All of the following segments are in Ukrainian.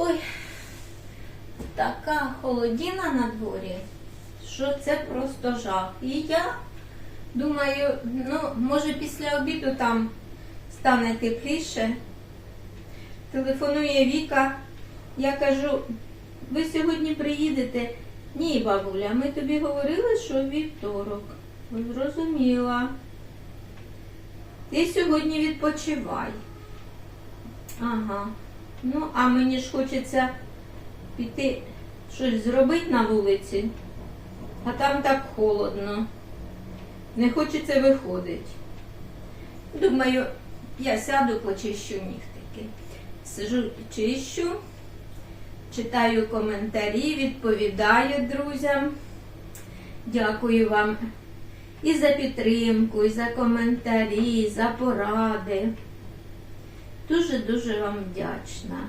Ой, така холодіна на дворі, що це просто жах. І я думаю, ну, може після обіду там стане тепліше. Телефонує Віка, я кажу, ви сьогодні приїдете? Ні, бабуля, ми тобі говорили, що вівторок. Зрозуміла. Ти сьогодні відпочивай. Ага. Ну, а мені ж хочеться піти щось зробити на вулиці, а там так холодно. Не хочеться виходити. Думаю, я сяду, почищу нігтики. Сижу, чищу, читаю коментарі, відповідаю друзям. Дякую вам і за підтримку, і за коментарі, і за поради. Дуже-дуже вам вдячна.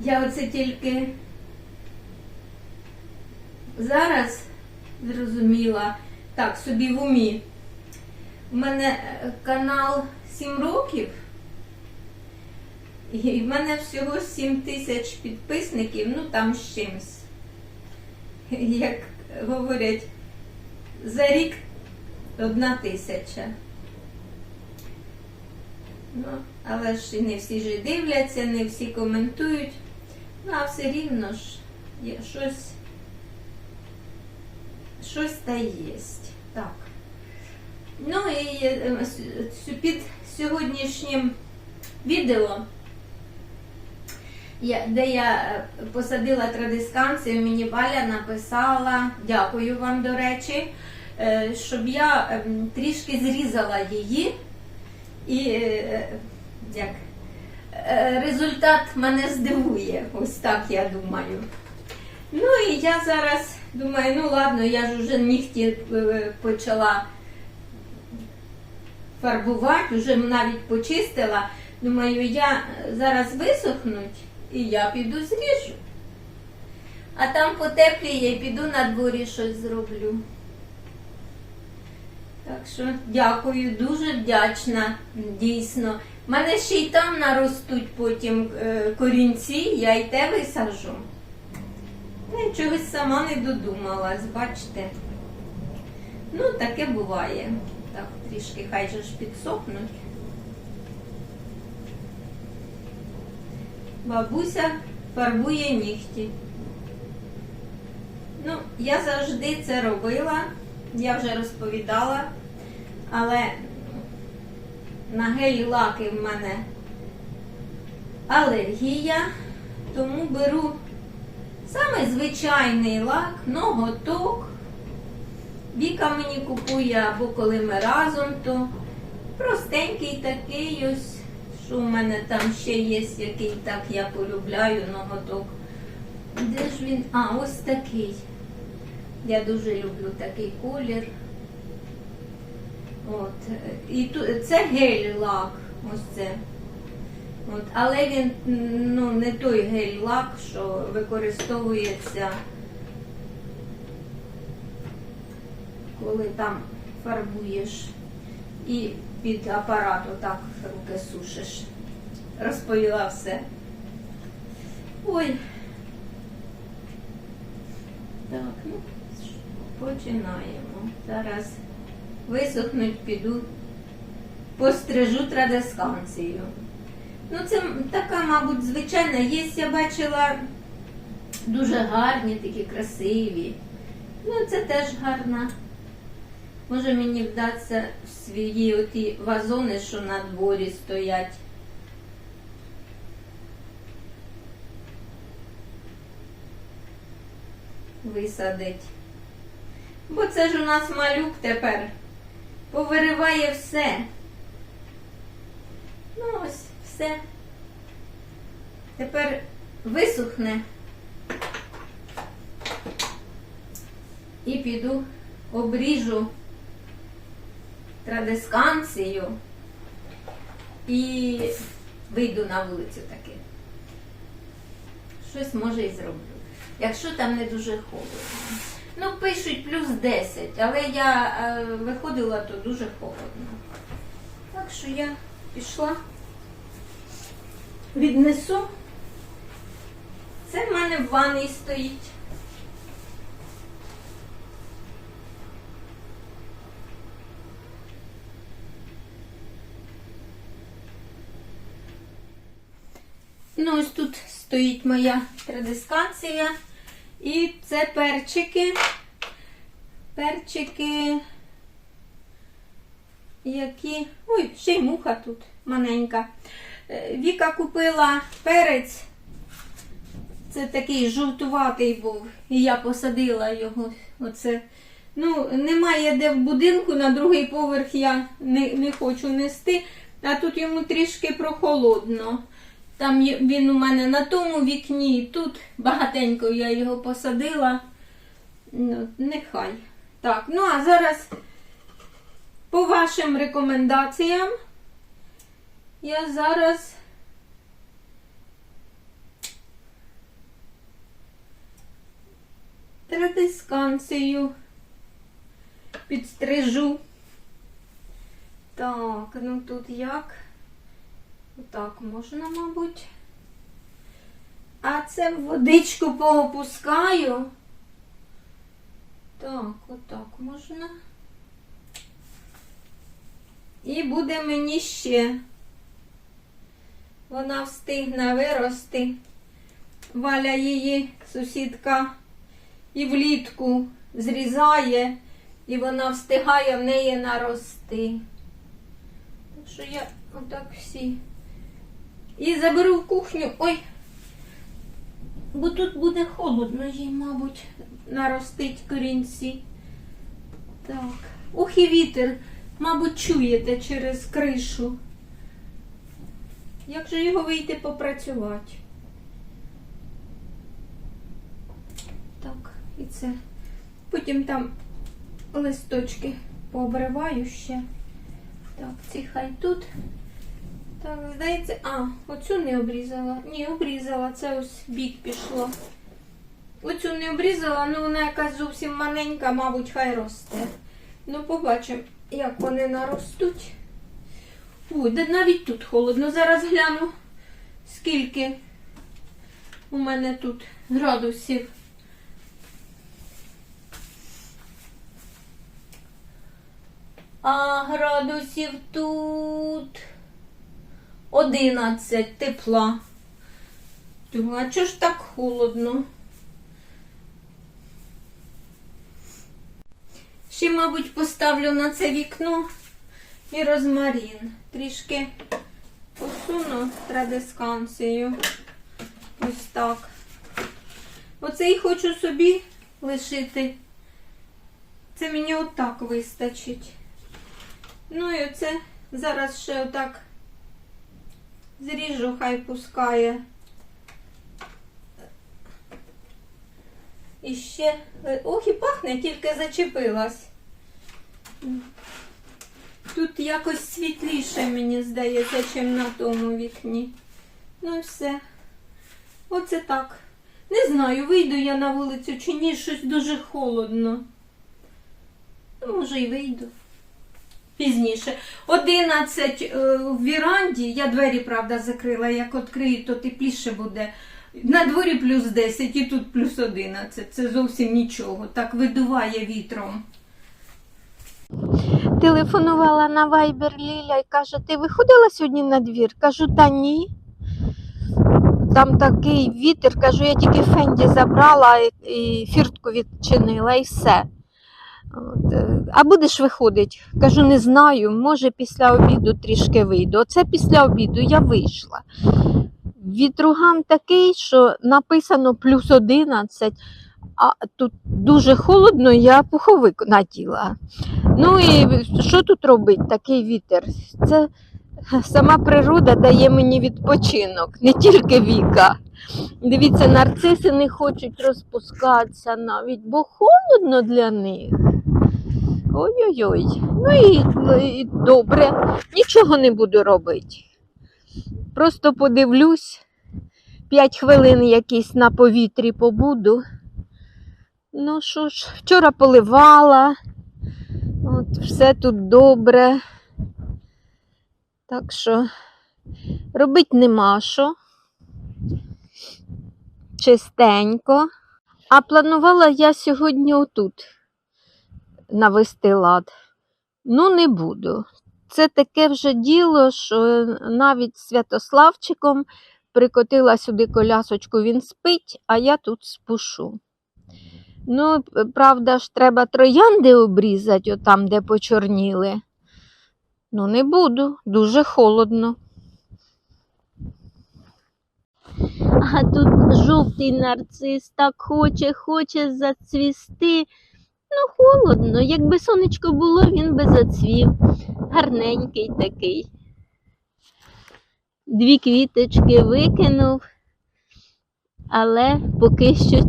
Я оце тільки зараз зрозуміла, так, собі в умі. У мене е, канал 7 років, і в мене всього 7 тисяч підписників, ну там з чимось. Як говорять, за рік одна тисяча. Ну, але ж і не всі ж дивляться, не всі коментують. Ну, а все рівно ж є щось, щось та єсть. Так. Ну і е, під сьогоднішнім відео, де я е, посадила традисканцію, мені Валя написала, дякую вам, до речі, е, щоб я ем, трішки зрізала її. І е, як, е, результат мене здивує, ось так я думаю. Ну і я зараз думаю, ну ладно, я ж вже нігті е, почала фарбувати, вже навіть почистила. Думаю, я зараз висохнуть і я піду зріжу. А там потепліє піду на дворі щось зроблю. Так що дякую, дуже вдячна, дійсно. У мене ще й там наростуть потім е, корінці, я й те висаджу. Та я чогось сама не додумалась, бачите. Ну, таке буває. Так, трішки хай же ж підсохнуть. Бабуся фарбує нігті. Ну, я завжди це робила, я вже розповідала, але на гелі лаки в мене алергія, тому беру саме звичайний лак, ноготок. Віка мені купує або коли ми разом, то простенький такий ось, що в мене там ще є, який так я полюбляю ноготок. Де ж він? А, ось такий. Я дуже люблю такий колір. От. І ту, це гель-лак, ось це. От. Але він ну, не той гель-лак, що використовується, коли там фарбуєш і під апарат отак руки сушиш. Розповіла все. Ой. Так, ну, починаємо. Зараз висохнуть, піду, пострижу традисканцію. Ну, це така, мабуть, звичайна. Є, я бачила дуже гарні, такі красиві. Ну, це теж гарна. Може мені вдасться в свої оті вазони, що на дворі стоять. Висадить. Бо це ж у нас малюк тепер повириває все. Ну ось, все. Тепер висохне. І піду обріжу традисканцію і вийду на вулицю таки. Щось може і зроблю. Якщо там не дуже холодно. Ну, пишуть плюс 10, але я е, виходила, то дуже холодно. Так що я пішла. віднесу. Це в мене в ванні стоїть. Ну, ось тут стоїть моя традискація. І це перчики. Перчики, які. Ой, ще й муха тут маленька. Е, Віка купила перець. Це такий жовтуватий був. І я посадила його. Оце. Ну, немає де в будинку, на другий поверх я не, не хочу нести, а тут йому трішки прохолодно. Там він у мене на тому вікні, тут багатенько я його посадила. Ну, нехай. Так, ну а зараз по вашим рекомендаціям я зараз традисканцію підстрижу. Так, ну тут як? Отак можна, мабуть. А це водичку поопускаю. Так, отак можна. І буде мені ще. Вона встигне вирости. Валя її сусідка і влітку зрізає, і вона встигає в неї нарости. Так що я отак всі. І заберу в кухню. Ой. Бо тут буде холодно їй, мабуть, наростить корінці. Так. Ух, і вітер, мабуть, чуєте через кришу. Як же його вийти попрацювати? Так, і це. Потім там листочки пообриваю ще. Так, ці хай тут. Так, здається, а, оцю не обрізала. Ні, обрізала, це ось бік пішло. Оцю не обрізала, ну вона якась зовсім маленька, мабуть, хай росте. Ну, побачимо, як вони наростуть. Ой, де навіть тут холодно. Зараз гляну, скільки у мене тут градусів. А градусів тут 11 тепла. Думаю, а чого ж так холодно? Ще, мабуть, поставлю на це вікно і розмарин. Трішки посуну традисканцію. Ось так. Оце і хочу собі лишити. Це мені отак вистачить. Ну і оце зараз ще отак зріжу, хай пускає. І ще. Ох, і пахне, тільки зачепилась. Тут якось світліше, мені здається, ніж на тому вікні. Ну і все. Оце так. Не знаю, вийду я на вулицю чи ні, щось дуже холодно. Ну, може, і вийду. Пізніше. 11 е, в віранді, я двері, правда, закрила. Як відкрию, то тепліше буде. На дворі плюс 10 і тут плюс 11. Це зовсім нічого. Так видуває вітром. Телефонувала на Viber Ліля і каже, ти виходила сьогодні на двір? Кажу, та ні. Там такий вітер, кажу, я тільки Фенді забрала і фіртку відчинила і все. Е, а будеш виходити? Кажу, не знаю, може після обіду трішки вийду. Оце після обіду я вийшла. Вітруган такий, що написано плюс 11, а тут дуже холодно, я пуховик наділа. Ну і що тут робить такий вітер? Це сама природа дає мені відпочинок, не тільки віка. Дивіться, нарциси не хочуть розпускатися навіть, бо холодно для них. Ой-ой-ой. Ну і, і добре, нічого не буду робити. Просто подивлюсь, 5 хвилин якісь на повітрі побуду. Ну що ж, вчора поливала. От, все тут добре. Так що робити нема що. чистенько. А планувала я сьогодні отут навести лад. Ну, не буду. Це таке вже діло, що навіть Святославчиком прикотила сюди колясочку, він спить, а я тут спушу. Ну, правда ж, треба троянди обрізати, отам, де почорніли. Ну, не буду, дуже холодно. А тут жовтий нарцис так хоче, хоче зацвісти. Ну, холодно. Якби сонечко було, він би зацвів. Гарненький такий. Дві квіточки викинув, але поки що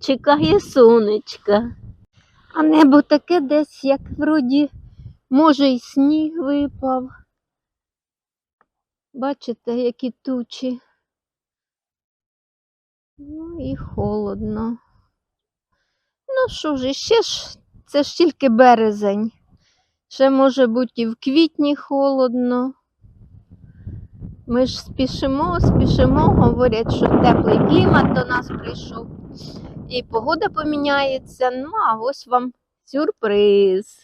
чекає сонечка. А небо таке десь, як вроді, може, й сніг випав. Бачите, які тучі. Ну і холодно. Що ж, ще ж, це ж тільки березень. Ще може бути і в квітні холодно. Ми ж спішимо, спішимо, говорять, що теплий клімат до нас прийшов. І погода поміняється. Ну, а ось вам сюрприз.